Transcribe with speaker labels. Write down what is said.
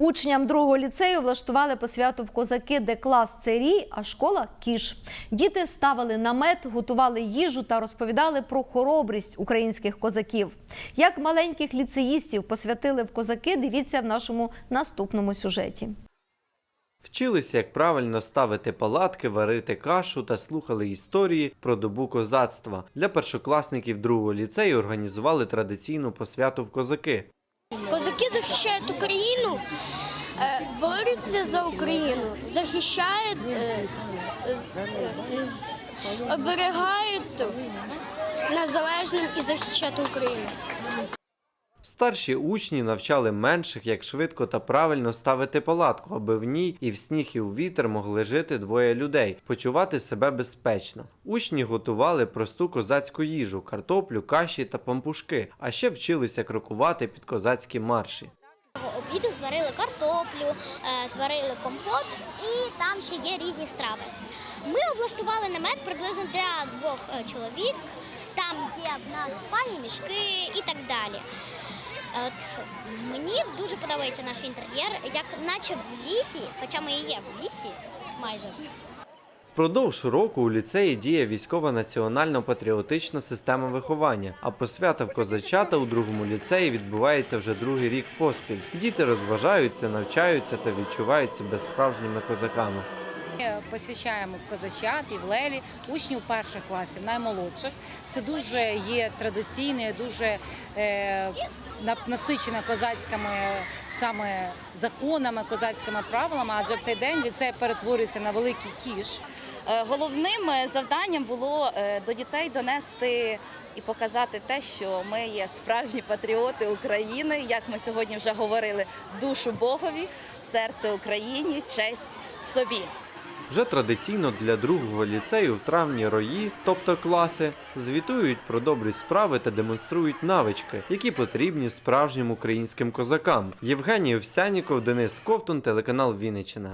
Speaker 1: Учням другого ліцею влаштували посвяту в козаки, де клас це рій, а школа кіш. Діти ставили намет, готували їжу та розповідали про хоробрість українських козаків. Як маленьких ліцеїстів посвятили в козаки, дивіться в нашому наступному сюжеті.
Speaker 2: Вчилися, як правильно ставити палатки, варити кашу та слухали історії про добу козацтва. Для першокласників другого ліцею організували традиційну посвяту в козаки.
Speaker 3: Козаки захищають Україну, е, борються за Україну, захищають, е, е, оберігають незалежним і захищати Україну.
Speaker 2: Старші учні навчали менших, як швидко та правильно ставити палатку, аби в ній і в сніг, і в вітер могли жити двоє людей, почувати себе безпечно. Учні готували просту козацьку їжу, картоплю, каші та пампушки, а ще вчилися крокувати під козацькі марші.
Speaker 4: обіду зварили картоплю, е, зварили компот і там ще є різні страви. Ми облаштували намет приблизно для двох е, чоловік. Там є в нас спальні мішки і так далі. От, мені дуже подобається наш інтер'єр, як наче в лісі, хоча ми і є в лісі майже.
Speaker 2: Впродовж року у ліцеї діє військова національно-патріотична система виховання, а посвята в козачата у другому ліцеї відбувається вже другий рік поспіль. Діти розважаються, навчаються та відчувають себе справжніми козаками.
Speaker 5: Ми Посвящаємо в козачат і в лелі учнів перших класів, наймолодших. Це дуже є традиційне, дуже е, насичена козацькими саме законами, козацькими правилами. Адже в цей день ліцей перетворюється на великий кіш.
Speaker 6: Е, Головним е, завданням було е, до дітей донести і показати те, що ми є справжні патріоти України, як ми сьогодні вже говорили, душу Богові, серце Україні, честь собі.
Speaker 2: Вже традиційно для другого ліцею в травні рої, тобто класи, звітують про добрі справи та демонструють навички, які потрібні справжнім українським козакам. Євгеній Овсяніков, Денис Ковтун, телеканал Вінниччина.